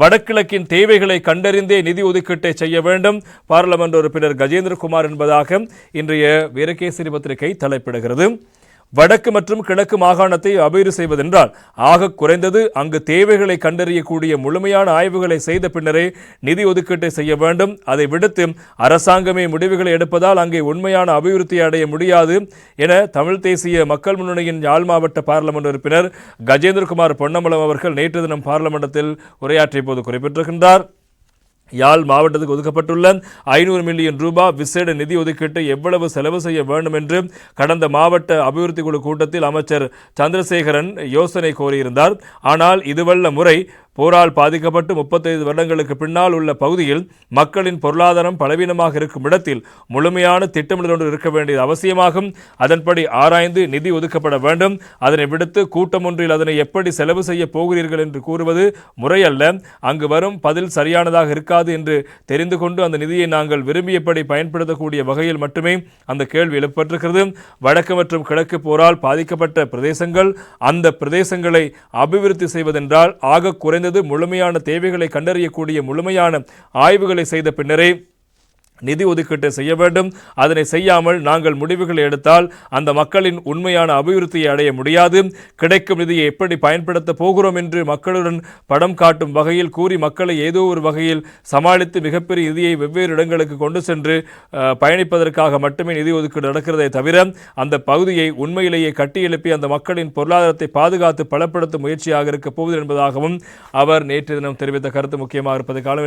வடகிழக்கின் தேவைகளை கண்டறிந்தே நிதி ஒதுக்கீட்டை செய்ய வேண்டும். பாராளுமன்ற உறுப்பினர் கஜேந்திரகுமார் என்பதாக இன்றைய வீரகேசரி பத்திரிகை தலைப்பிடுகிறது. வடக்கு மற்றும் கிழக்கு மாகாணத்தை அபிவிருத்தி செய்வதென்றால் ஆக குறைந்தது அங்கு தேவைகளை கண்டறியக்கூடிய முழுமையான ஆய்வுகளை செய்த பின்னரே நிதி ஒதுக்கீட்டை செய்ய வேண்டும். அதை விடுத்து அரசாங்கமே முடிவுகளை எடுப்பதால் அங்கே உண்மையான அபிவிருத்தி அடைய முடியாது என தமிழ் தேசிய மக்கள் முன்னணியின் யாழ் மாவட்ட பாராளுமன்ற உறுப்பினர் கஜேந்திரகுமார் பொன்னம்பலம் அவர்கள் நேற்று தினம் பாராளுமன்றத்தில் உரையாற்றிய போது குறிப்பிட்டிருக்கின்றார். யாழ் மாவட்டத்துக்கு ஒதுக்கப்பட்டுள்ள ஐநூறு மில்லியன் ரூபாய் விசேட நிதி ஒதுக்கீட்டை எவ்வளவு செலவு செய்ய வேண்டும் என்று கடந்த மாவட்ட அபிவிருத்தி குழு கூட்டத்தில் அமைச்சர் சந்திரசேகரன் யோசனை கோரியிருந்தார். ஆனால் இதுவல்ல முறை போரால் பாதிக்கப்பட்டு முப்பத்தைந்து வருடங்களுக்கு பின்னால் உள்ள பகுதியில் மக்களின் பொருளாதாரம் பலவீனமாக இருக்கும் இடத்தில் முழுமையான திட்டமிடல் ஒன்று இருக்க வேண்டியது அவசியமாகும். அதன்படி ஆராய்ந்து நிதி ஒதுக்கப்பட வேண்டும். அதனை விடுத்து கூட்டம் ஒன்றில் அதனை எப்படி செலவு செய்ய போகிறீர்கள் என்று கூறுவது முறையல்ல. அங்கு வரும் பதில் சரியானதாக இருக்காது என்று தெரிந்து கொண்டு அந்த நிதியை நாங்கள் விரும்பியபடி பயன்படுத்தக்கூடிய வகையில் மட்டுமே அந்த கேள்வி எழுப்பப்பட்டிருக்கிறது. வடக்கு மற்றும் கிழக்கு போரால் பாதிக்கப்பட்ட பிரதேசங்கள் அந்த பிரதேசங்களை அபிவிருத்தி செய்வதென்றால் ஆக குறைந்த குறைந்தது முழுமையான தேவைகளை கண்டறியக்கூடிய முழுமையான ஆய்வுகளை செய்த பின்னரே நிதி ஒதுக்கீட்டை செய்ய வேண்டும். அதனை செய்யாமல் நாங்கள் முடிவுகளை எடுத்தால் அந்த மக்களின் உண்மையான அபிவிருத்தியை அடைய முடியாது. கிடைக்கும் நிதியை எப்படி பயன்படுத்த போகிறோம் என்று மக்களுடன் படம் காட்டும் வகையில் கூறி மக்களை ஏதோ ஒரு வகையில் சமாளித்து மிகப்பெரிய நிதியை வெவ்வேறு இடங்களுக்கு கொண்டு சென்று பயணிப்பதற்காக மட்டுமே நிதி ஒதுக்கீடு நடக்கிறதே தவிர அந்த பகுதியை உண்மையிலேயே கட்டியெழுப்பி அந்த மக்களின் பொருளாதாரத்தை பாதுகாத்து பலப்படுத்தும் முயற்சியாக இருக்கப் போகுது என்பதாகவும் அவர் நேற்று தினம் தெரிவித்த கருத்து முக்கியமாக இருப்பது காலம்